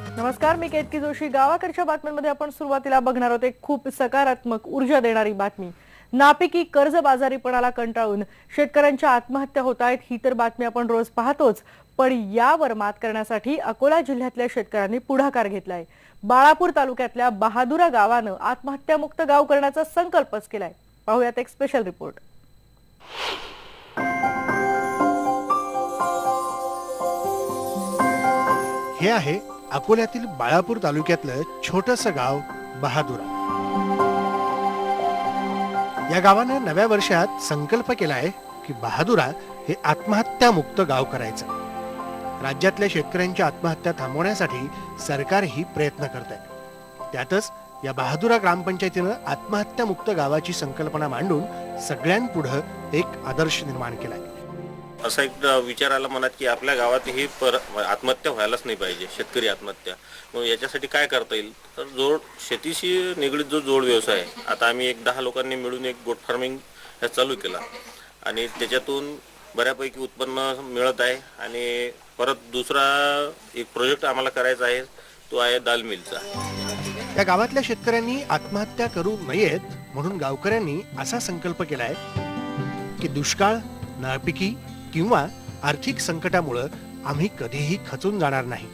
नमस्कार मी केतकी जोशी. गावाकडच्या बातम्यांमध्ये आपण सुरुवातीला बघणार आहोत एक खूप सकारात्मक ऊर्जा देणारी बातमी. नापिकी कर्जबाजारीपणाला कंटाळून शेतकऱ्यांच्या आत्महत्या होत आहेत ही तर बातमी आपण रोज पाहतोच. पण यावर मात करण्यासाठी अकोला जिल्ह्यातल्या शेतकऱ्यांनी पुढाकार घेतलाय. बाळापूर तालुक्यातल्या बहादुरा गावानं आत्महत्यामुक्त गाव करण्याचा संकल्पच केलाय. पाहूयात एक स्पेशल रिपोर्ट हे आहे अकोल्यातील बाळापूर तालुक्यातलं छोटस गाव बहादुरा. या गावानं नव्या वर्षात संकल्प केलाय की बहादुरा हे आत्महत्यामुक्त गाव करायचं. राज्यातल्या शेतकऱ्यांच्या आत्महत्या थांबवण्यासाठी सरकारही प्रयत्न करत आहे त्यातच या बहादुरा ग्रामपंचायतीनं आत्महत्यामुक्त गावाची संकल्पना मांडून सगळ्यांपुढं एक आदर्श निर्माण केलाय. असा एक विचार आला मनात की आपल्या गावात ही पर आत्महत्या व्हायलाच नाही पाहिजे शेतकरी आत्महत्या. मग याच्यासाठी काय करता येईल? तर जोड शेतीशी निगडीत जो जोड व्यवसाय आहे आता आम्ही एक दहा लोकांनी मिळून एक गोट फार्मिंग ह्या चालू केला. आणि त्याच्यातून बऱ्यापैकी उत्पन्न मिळत आहे आणि परत दुसरा एक प्रोजेक्ट आम्हाला करायचा आहे तो आहे दाल मिलचा. या गावातल्या शेतकऱ्यांनी आत्महत्या करू नयेत म्हणून गावकऱ्यांनी असा संकल्प केलाय की दुष्काळ नापिकी किंवा आर्थिक संकटामुळं आम्ही कधीही खचून जाणार नाही.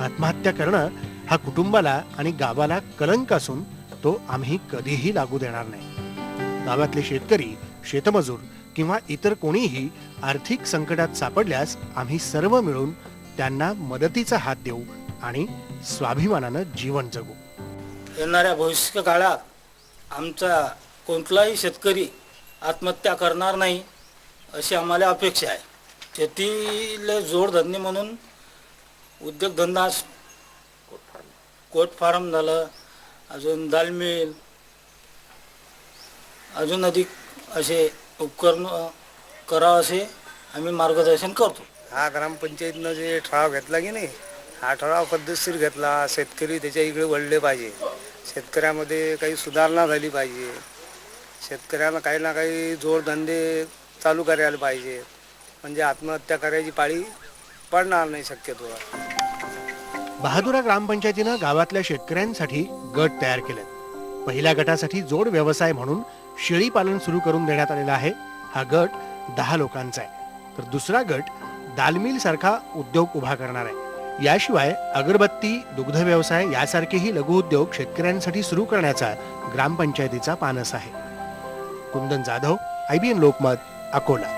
आत्महत्या करणं हा कुटुंबाला आणि गावाला कलंक असून तो आम्ही कधीही लागू देणार नाही. गावातले शेतकरी शेतमजूर किंवा इतर कोणीही आर्थिक संकटात सापडल्यास आम्ही सर्व मिळून त्यांना मदतीचा हात देऊ आणि स्वाभिमानानं जीवन जगू. येणाऱ्या भविष्य काळात आमचा कोणताही शेतकरी आत्महत्या करणार नाही. अशी आम्हाला अपेक्षा आहे. शेतीला जोडधंदे म्हणून उद्योगधंदा कोट फार्म झालं अजून दाल मिल अजून अधिक असे उपकरण करावं असे आम्ही मार्गदर्शन करतो. हा ग्रामपंचायतीनं जे ठराव घेतला की नाही हा ठराव पद्धतशीर घेतला शेतकरी त्याच्या इकडे वळले पाहिजे. शेतकऱ्यामध्ये काही सुधारणा झाली पाहिजे. शेतकऱ्यांना काही ना काही जोडधंदे चालू करायला पाहिजे. म्हणजे आत्महत्या करायची पाळी पडणार नाही शक्यतो. बहादुरा ग्रामपंचायतीनं गावातल्या शेतकऱ्यांसाठी गट तयार केले पहिल्या गटासाठी जोड व्यवसाय म्हणून शेळी पालन सुरू करून देण्यात आलेला आहे. हा गट दहा लोकांचा आहे. तर दुसरा गट दालमिल सारखा उद्योग उभा करणार आहे. याशिवाय अगरबत्ती दुग्ध व्यवसाय यासारखेही लघुउद्योग शेतकऱ्यांसाठी सुरू करण्याचा ग्रामपंचायतीचा पानस आहे. कुंदन जाधव आयबीएन लोकमत. अकोला